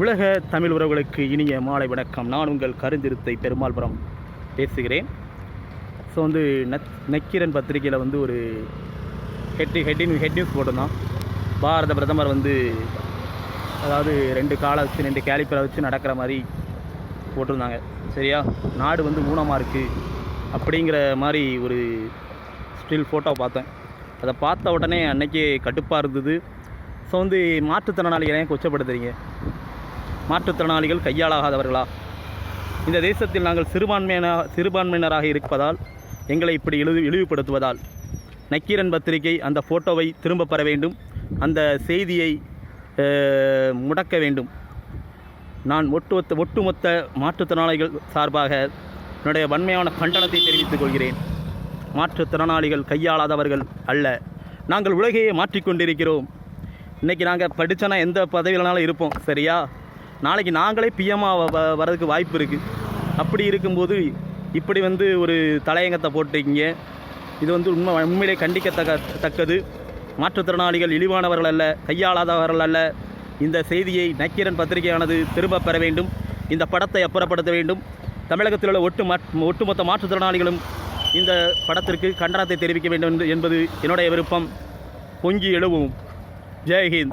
உலக தமிழ் உறவுகளுக்கு இனிய மாலை வணக்கம். நான் உங்கள் கருந்திருத்தை பெருமாள்புரம் பேசுகிறேன். ஸோ வந்து நக் நக்கீரன் பத்திரிகையில் வந்து ஒரு ஹெட் ஹெட்டின் ஹெட் நியூஸ் போட்டிருந்தான். பாரத பிரதமர் வந்து அதாவது ரெண்டு காலை வச்சு ரெண்டு கேலிப்பரை வச்சு நடக்கிற மாதிரி போட்டிருந்தாங்க. சரியா? நாடு வந்து ஊனமாக இருக்குது அப்படிங்கிற மாதிரி ஒரு ஸ்டில் ஃபோட்டோ பார்த்தேன். அதை பார்த்த உடனே அன்னைக்கே கடுப்பாக இருந்தது. ஸோ வந்து மாற்றுத்திறனாளிகளை ஏன் கொச்சப்படுத்துறீங்க. மாற்றுத்திறனாளிகள் கையாளாகாதவர்களா? இந்த தேசத்தில் நாங்கள் சிறுபான்மையின சிறுபான்மையினராக இருப்பதால் எங்களை இப்படி இழிவு இழிவுபடுத்துவதால் நக்கீரன் பத்திரிகை அந்த ஃபோட்டோவை திரும்ப பெற வேண்டும். அந்த செய்தியை முடக்க வேண்டும். நான் ஒட்டுமொத்த ஒட்டுமொத்த மாற்றுத்திறனாளிகள் சார்பாக என்னுடைய வன்மையான கண்டனத்தை தெரிவித்துக் கொள்கிறேன். மாற்றுத்திறனாளிகள் கையாளாதவர்கள் அல்ல. நாங்கள் உலகையே மாற்றிக்கொண்டிருக்கிறோம். இன்றைக்கி நாங்கள் படித்தோன்னா எந்த பதவியிலனாலும் இருப்போம் சரியா? நாளைக்கு நாங்களே பிஎம்மாக வர்றதுக்கு வாய்ப்பு இருக்குது அப்படி இருக்கும்போது இப்படி வந்து ஒரு தலையங்கத்தை போட்டிருக்கீங்க. இது வந்து உண்மை உண்மையிலே கண்டிக்கத்தக்க தக்கது. மாற்றுத்திறனாளிகள் இழிவானவர்கள் அல்ல கையாளாதவர்கள் அல்ல. இந்த செய்தியை நக்கீரன் பத்திரிகையானது திரும்ப பெற வேண்டும். இந்த படத்தை அப்புறப்படுத்த வேண்டும். தமிழகத்தில் உள்ள ஒட்டு மாட் ஒட்டுமொத்த மாற்றுத்திறனாளிகளும் இந்த படத்திற்கு கண்டனத்தை தெரிவிக்க வேண்டும் என்று- என்பது என்னுடைய விருப்பம். பொங்கி எழுவும். ஜெய்ஹிந்த்